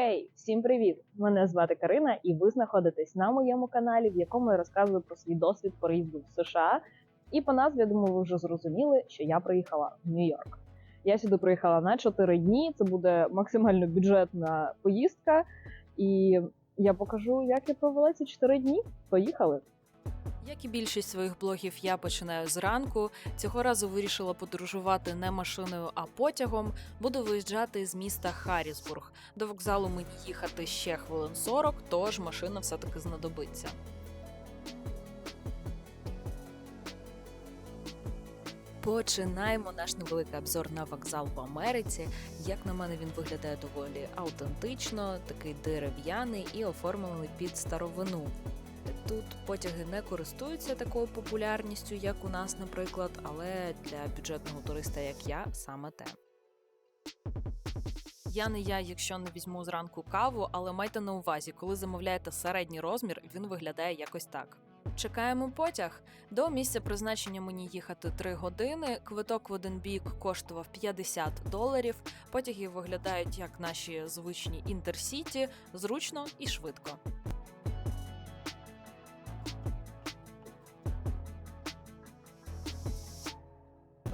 Хей, всім привіт! Мене звати Карина, і ви знаходитесь на моєму каналі, в якому я розказую про свій досвід переїзду в США. І по назві, я думаю, ви вже зрозуміли, що я приїхала в Нью-Йорк. Я сюди приїхала на 4 дні. Це буде максимально бюджетна поїздка, і я покажу, як я провела ці 4 дні. Поїхали! Як і більшість своїх блогів, я починаю зранку. Цього разу вирішила подорожувати не машиною, а потягом. Буду виїжджати з міста Харрісбург. До вокзалу мені їхати ще хвилин 40, тож машина все-таки знадобиться. Починаємо наш невеликий обзор на вокзал в Америці. Як на мене, він виглядає доволі аутентично, такий дерев'яний і оформлений під старовину. Тут потяги не користуються такою популярністю, як у нас, наприклад, але для бюджетного туриста, як я, саме те. Я не я, якщо не візьму зранку каву, але майте на увазі, коли замовляєте середній розмір, він виглядає якось так. Чекаємо потяг. До місця призначення мені їхати 3 години. Квиток в один бік коштував 50 доларів. Потяги виглядають як наші звичні інтерсіті, зручно і швидко.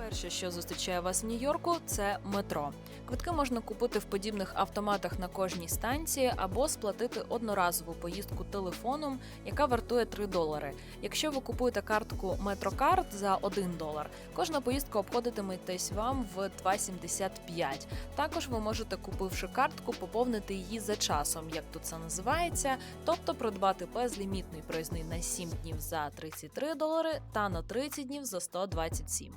Перше, що зустрічає вас в Нью-Йорку, це метро. Квитки можна купити в подібних автоматах на кожній станції або сплатити одноразову поїздку телефоном, яка вартує 3 долари. Якщо ви купуєте картку Метрокарт за 1 долар, кожна поїздка обходитиметесь вам в 2,75. Також ви можете, купивши картку, поповнити її за часом, як тут це називається, тобто придбати безлімітний проїзний на 7 днів за 33 долари та на 30 днів за 127.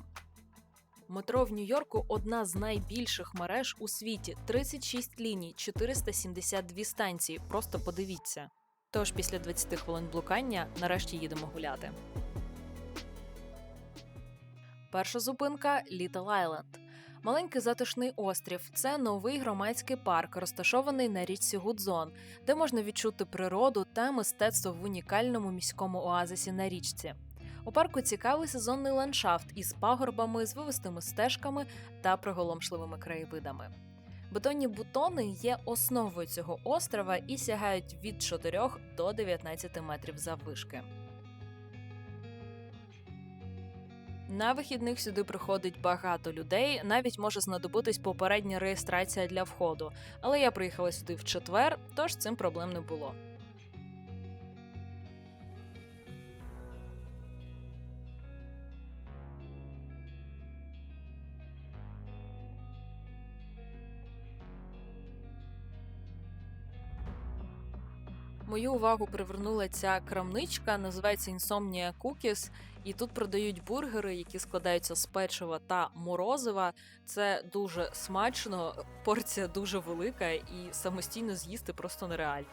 Метро в Нью-Йорку одна з найбільших мереж у світі: 36 ліній, 472 станції. Просто подивіться. Тож після 20 хвилин блукання нарешті їдемо гуляти. Перша зупинка Літл Айленд. Маленький затишний острів це новий громадський парк, розташований на річці Гудзон, де можна відчути природу та мистецтво в унікальному міському оазисі на річці. У парку цікавий сезонний ландшафт із пагорбами, звивистими стежками та приголомшливими краєвидами. Бетонні бутони є основою цього острова і сягають від 4 до 19 метрів заввишки. На вихідних сюди приходить багато людей, навіть може знадобитись попередня реєстрація для входу. Але я приїхала сюди в четвер, тож цим проблем не було. Мою увагу привернула ця крамничка, називається Insomnia Cookies, і тут продають бургери, які складаються з печива та морозива. Це дуже смачно, порція дуже велика, і самостійно з'їсти просто нереально.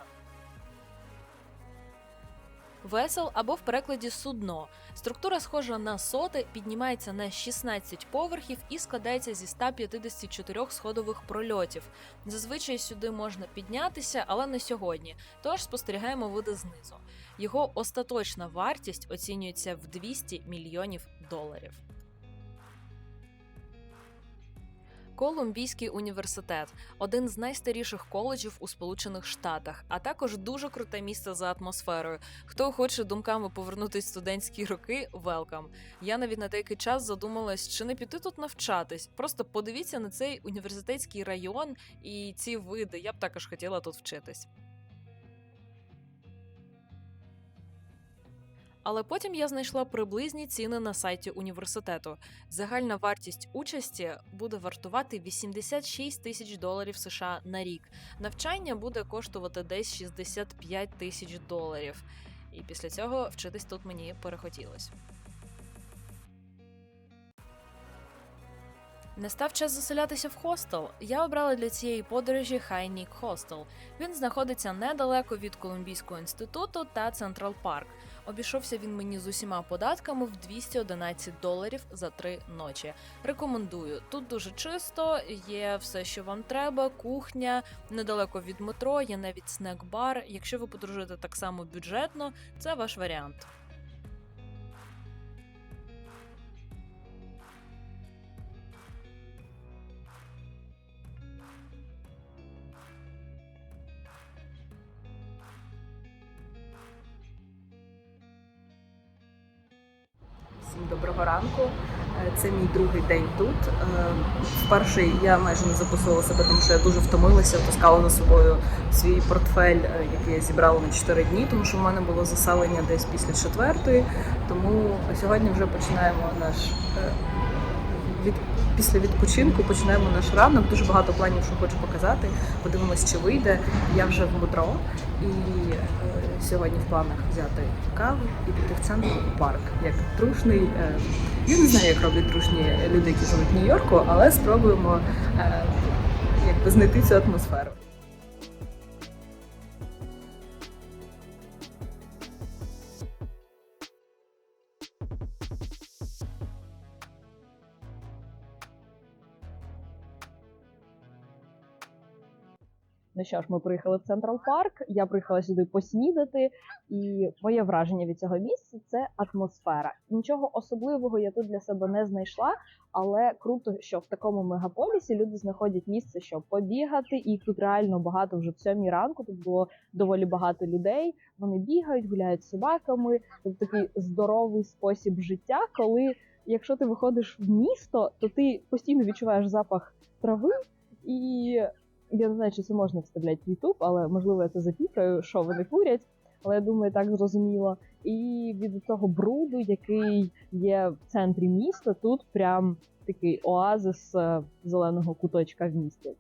Весел або в перекладі судно. Структура схожа на соти, піднімається на 16 поверхів і складається зі 154 сходових прольотів. Зазвичай сюди можна піднятися, але не сьогодні. Тож спостерігаємо види знизу. Його остаточна вартість оцінюється в 200 мільйонів доларів. Колумбійський університет один з найстаріших коледжів у Сполучених Штатах, а також дуже круте місце за атмосферою. Хто хоче думками повернутись в студентські роки, велкам. Я навіть на деякий час задумалась, чи не піти тут навчатись. Просто подивіться на цей університетський район і ці види. Я б також хотіла тут вчитись. Але потім я знайшла приблизні ціни на сайті університету. Загальна вартість участі буде вартувати 86 тисяч доларів США на рік. Навчання буде коштувати десь 65 тисяч доларів. І після цього вчитись тут мені перехотілось. Не став час заселятися в хостел. Я обрала для цієї подорожі Хайнік Хостел. Він знаходиться недалеко від Колумбійського інституту та Централ Парк. Обійшовся він мені з усіма податками в 211 доларів за три ночі. Рекомендую. Тут дуже чисто, є все, що вам треба, кухня, недалеко від метро, є навіть снек-бар. Якщо ви подорожуєте так само бюджетно, це ваш варіант. Доброго ранку. Е, Це мій другий день тут. Е, В перший я майже не записувала себе, тому що я дуже втомилася, таскала на собою свій портфель, е, який я зібрала на 4 дні, тому що в мене було заселення десь після четвертої. Тому сьогодні вже починаємо наш від після відпочинку. Починаємо наш ранок. Дуже багато планів, що хочу показати. Подивимось, чи вийде. Я вже в метро і сьогодні в планах взяти каву і піти в центр парк як трушний. Е, я не знаю, як роблять трушні люди, які живуть в Нью-Йорку, але спробуємо е, якби знайти цю атмосферу. Що ж, ми приїхали в Централ Парк. Я приїхала сюди поснідати, і моє враження від цього місця це атмосфера. Нічого особливого я тут для себе не знайшла, але круто, що в такому мегаполісі люди знаходять місце, щоб побігати. І тут реально багато вже в сьомій ранку. Тут було доволі багато людей. Вони бігають, гуляють з собаками. Це такий здоровий спосіб життя, коли якщо ти виходиш в місто, то ти постійно відчуваєш запах трави і я не знаю, чи це можна вставляти в YouTube, але можливо я це запікаю, що вони курять. Але я думаю, так зрозуміло. І від того бруду, який є в центрі міста, тут прям такий оазис е, зеленого куточка в місті.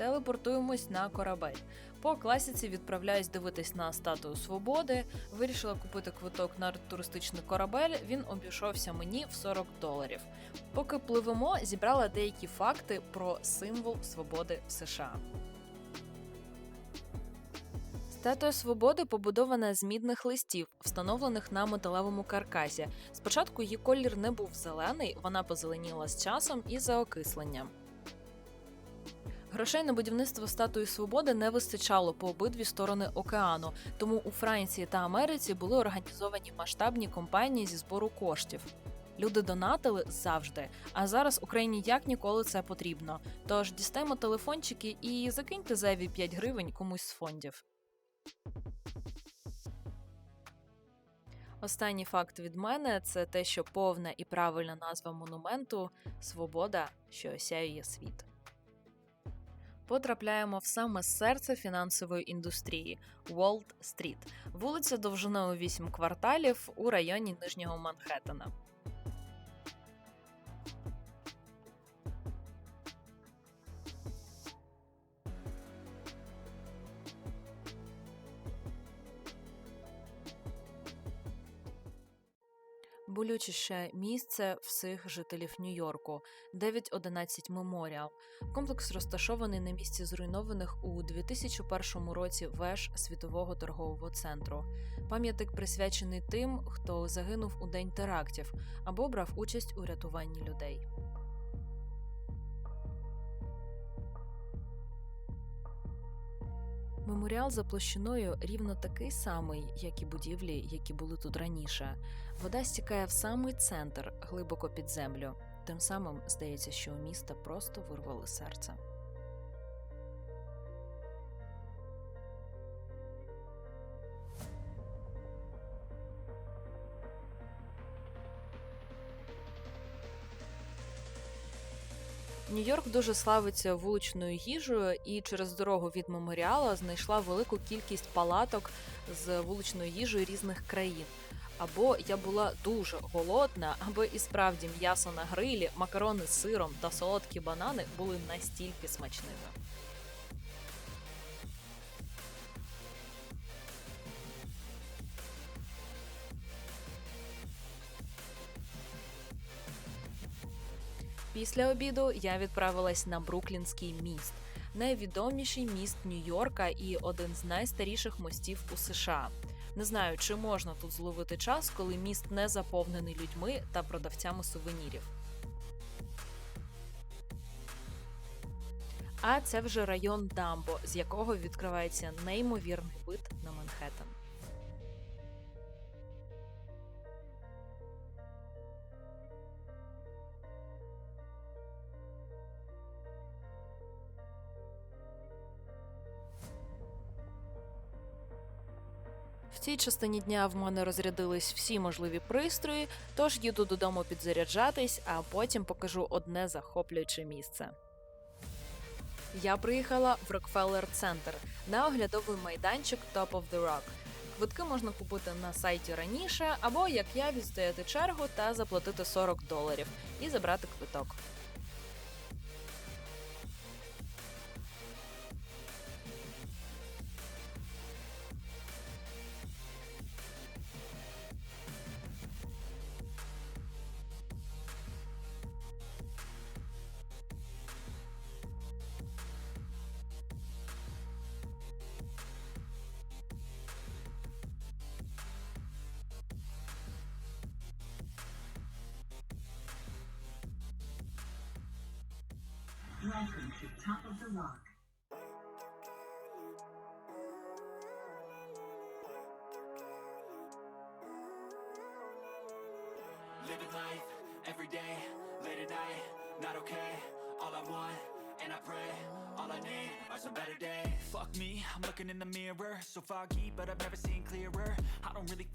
Телепортуємось на корабель. По класіці відправляюсь дивитись на статую свободи. Вирішила купити квиток на туристичний корабель. Він обійшовся мені в 40 доларів. Поки пливемо, зібрала деякі факти про символ свободи в США. Статуя свободи побудована з мідних листів, встановлених на металевому каркасі. Спочатку її колір не був зелений, вона позеленіла з часом і за окисленням. Грошей на будівництво статуї свободи не вистачало по обидві сторони океану, тому у Франції та Америці були організовані масштабні кампанії зі збору коштів. Люди донатили завжди, а зараз Україні як ніколи це потрібно. Тож дістаємо телефончики і закиньте зайві 5 гривень комусь з фондів. Останній факт від мене це те, що повна і правильна назва монументу Свобода, що осяює світ. Потрапляємо в саме серце фінансової індустрії Уолт Стріт, вулиця довжиною 8 кварталів у районі Нижнього Манхеттена. Болючіше місце всіх жителів Нью-Йорку 911 Меморіал. Комплекс розташований на місці зруйнованих у 2001 році веж світового торгового центру. Пам'ятник присвячений тим, хто загинув у день терактів або брав участь у рятуванні людей. Меморіал за площиною рівно такий самий, як і будівлі, які були тут раніше. Вода стікає в самий центр, глибоко під землю. Тим самим здається, що у міста просто вирвали серце. Нью-Йорк дуже славиться вуличною їжею, і через дорогу від меморіала знайшла велику кількість палаток з вуличною їжею різних країн. Або я була дуже голодна, аби і справді м'ясо на грилі, макарони з сиром та солодкі банани були настільки смачними. Після обіду я відправилась на Бруклінський міст, найвідоміший міст Нью-Йорка і один з найстаріших мостів у США. Не знаю, чи можна тут зловити час, коли міст не заповнений людьми та продавцями сувенірів. А це вже район Дамбо, з якого відкривається неймовірний вид на Манхеттен. Частині дня в мене розрядились всі можливі пристрої, тож їду додому підзаряджатись, а потім покажу одне захоплююче місце. Я приїхала в Rockefeller Center на оглядовий майданчик Top of the Rock. Квитки можна купити на сайті раніше, або як я відстояти чергу та заплатити 40 доларів і забрати квиток. Welcome to Top of the Rock. Living life every day, late at night, not okay. All I want, and I pray, all I need are some better days. Fuck me, I'm looking in the mirror, so foggy, but I've never seen clearer.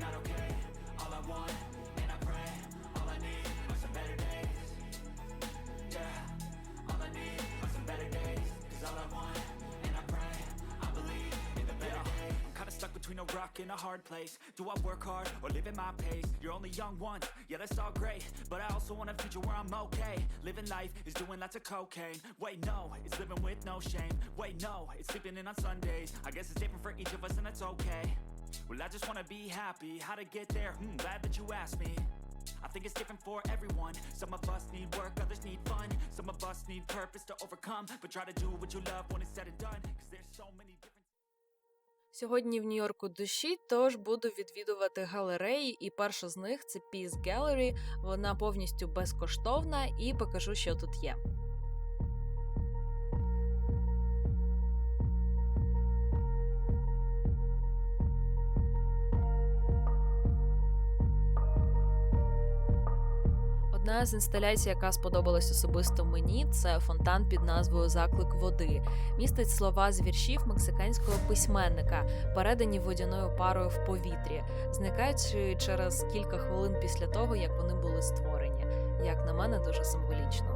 not okay. All I want, and I pray, all I need are some better days. Yeah, all I need are some better days. Cause all I want, and I pray, I believe in the better days. I'm kinda stuck between a rock and a hard place. Do I work hard or live at my pace? You're only young once, yeah, that's all great. But I also want a future where I'm okay. Living life is doing lots of cocaine. Wait, no, it's living with no shame. Wait, no, it's sleeping in on Sundays. I guess it's different for each of us, and that's okay. Well, I just wanna be happy. How to get there? Hmm, glad that you asked me. I think it's different for everyone. Some of us need work, others need fun. Some of us need purpose to overcome. But try to do what you love when it's said and done. Cause there's so many different. Сьогодні в Нью-Йорку дощить, тож буду відвідувати галереї, і перша з них це Peace Gallery. Вона повністю безкоштовна, і покажу, що тут є. Одна з інсталяцій, яка сподобалась особисто мені, це фонтан під назвою Заклик води. Містить слова з віршів мексиканського письменника, передані водяною парою в повітрі, зникаючи через кілька хвилин після того, як вони були створені. Як на мене, дуже символічно.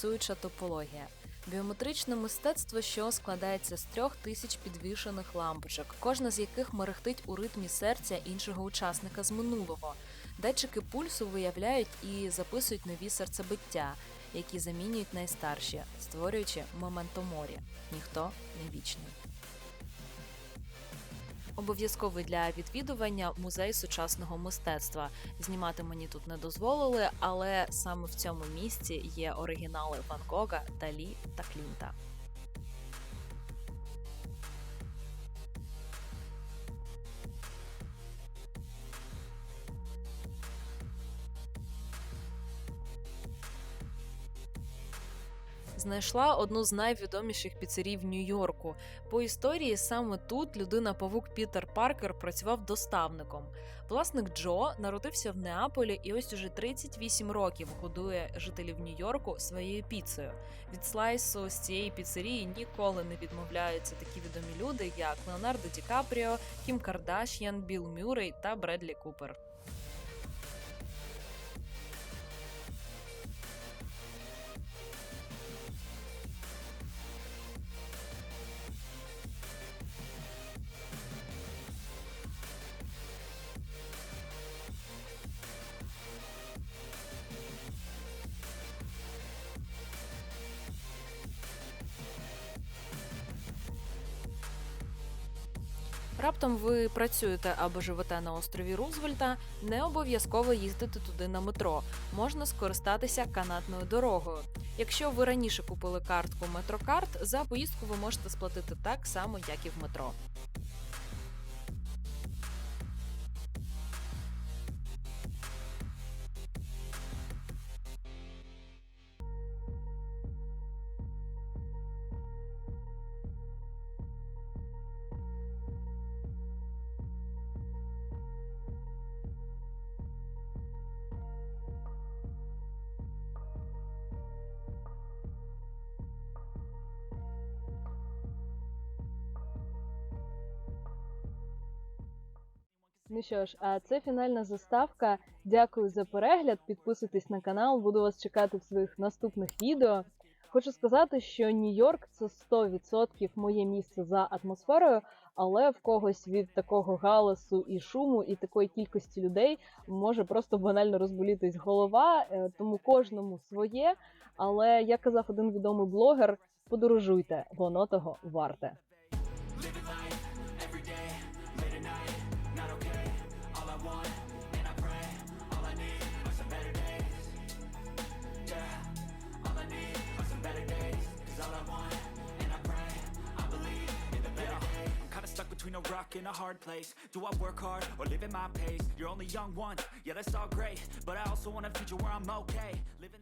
Пульсуюча топологія. Біометричне мистецтво, що складається з трьох тисяч підвішених лампочок, кожна з яких мерехтить у ритмі серця іншого учасника з минулого. Датчики пульсу виявляють і записують нові серцебиття, які замінюють найстарші, створюючи моментоморі. Ніхто не вічний. Обов'язковий для відвідування музей сучасного мистецтва. Знімати мені тут не дозволили, але саме в цьому місці є оригінали Ван Гога, Далі та Клінта. Знайшла одну з найвідоміших піцерій в Нью-Йорку. По історії саме тут людина-павук Пітер Паркер працював доставником. Власник Джо народився в Неаполі і ось уже 38 років годує жителів Нью-Йорку своєю піцею. Від слайсу з цієї піцерії ніколи не відмовляються такі відомі люди, як Леонардо Ді Капріо, Кім Кардаш'ян, Білл Мюррей та Бредлі Купер. Працюєте або живете на острові Рузвельта, не обов'язково їздити туди на метро. Можна скористатися канатною дорогою. Якщо ви раніше купили картку Метрокарт, за поїздку ви можете сплатити так само, як і в метро. Ну що ж, а це фінальна заставка. Дякую за перегляд. Підписуйтесь на канал, буду вас чекати в своїх наступних відео. Хочу сказати, що Нью-Йорк це 100% моє місце за атмосферою, але в когось від такого галасу і шуму, і такої кількості людей може просто банально розболітись голова, е, тому кожному своє. Але як казав один відомий блогер, подорожуйте, воно того варте. Between a rock and a hard place. Do I work hard or live at my pace? You're only young once, yeah, that's all great. But I also want a future where I'm okay. Living